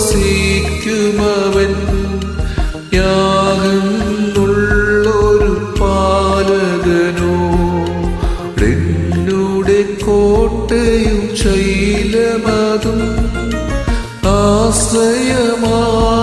വസിക്കുമവൻ യാകുന്നുള്ളൊരു പാലകനോ എന്നൂടെ കോട്ടയും ശൈലമതും ആശ്രയമാകും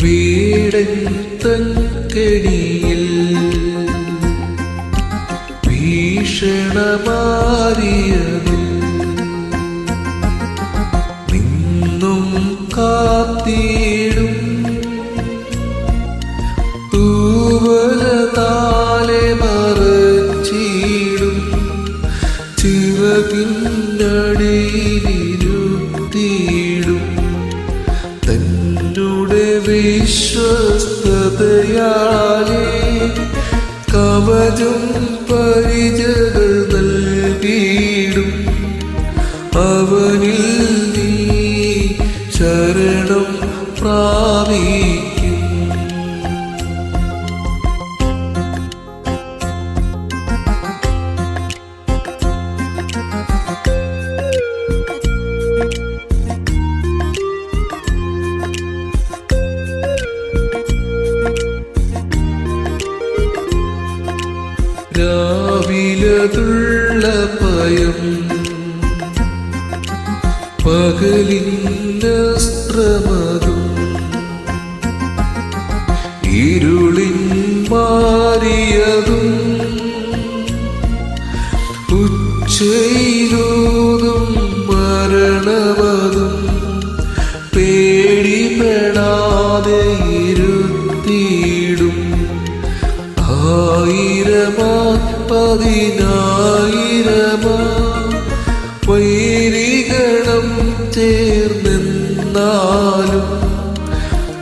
വീടൻ തൻകെണിയിൽ ഭീഷണമാരിയതിൽ നിന്നും കാത്തിടും തൂവലതാലെ തന്നുടെ വിശ്വസ്തയാളി കവചം പരിചകൾ നൽകിയിടും. അവനിൽ നീ ശരണം പ്രാപിക്കും പയം. ഭയം പകലിന്നസ്ത്രമതും ഇരുളിൻ മാറിയതും. പതിനായിരമാ. വൈരികണം ചേർന്നെന്നാലും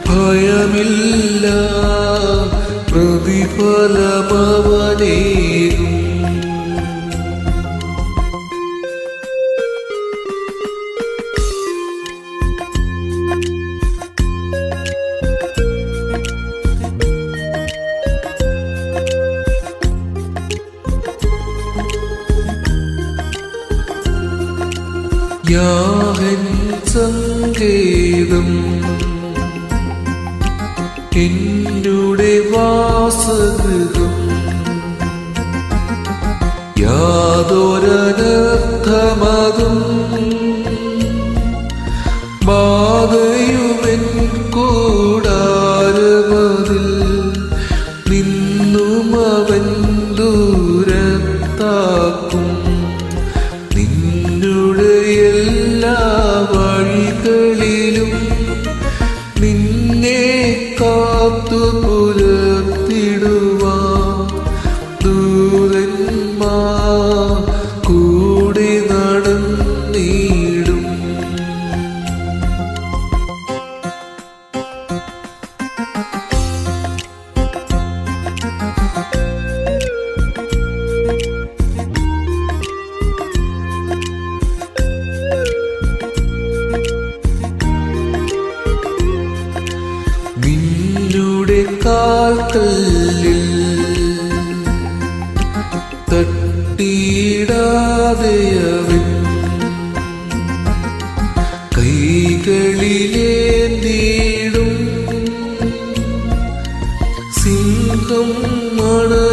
ഭയമില്ല പ്രതിഫലമവനേകും യാഹൻ സങ്കേതം. എന്നുടെ വാസഗൃഹം. യാതൊരനർത്ഥമതും നിന്നെ കാത്തു കാൽക്കല്ലിൽ തട്ടിയിടാതെയവൻ കൈകളിലേന്തിടും സിംഹം മണലിയതിന്മേൽ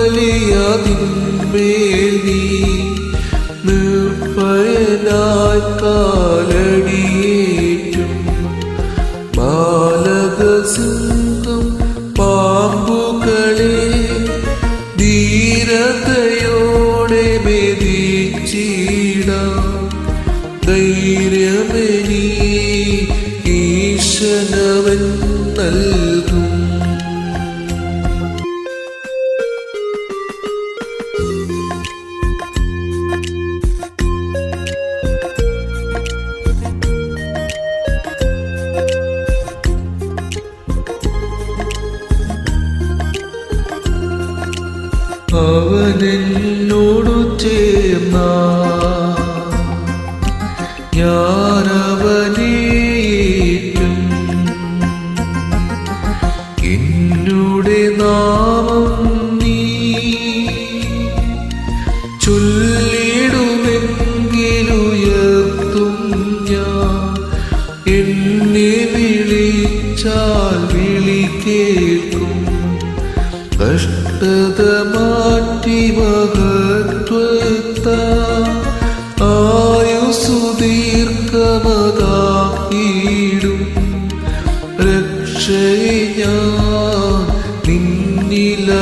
നീ നിർഭയനായി നൽകും. അവനെന്നോടു ചേർന്ന ഞാനവനേറ്റും കഷ്ടത മാറ്റി മഹത്വത്ത ആയുസു രക്ഷയെ ഞാൻ നിന്നിലണച്ചിടും.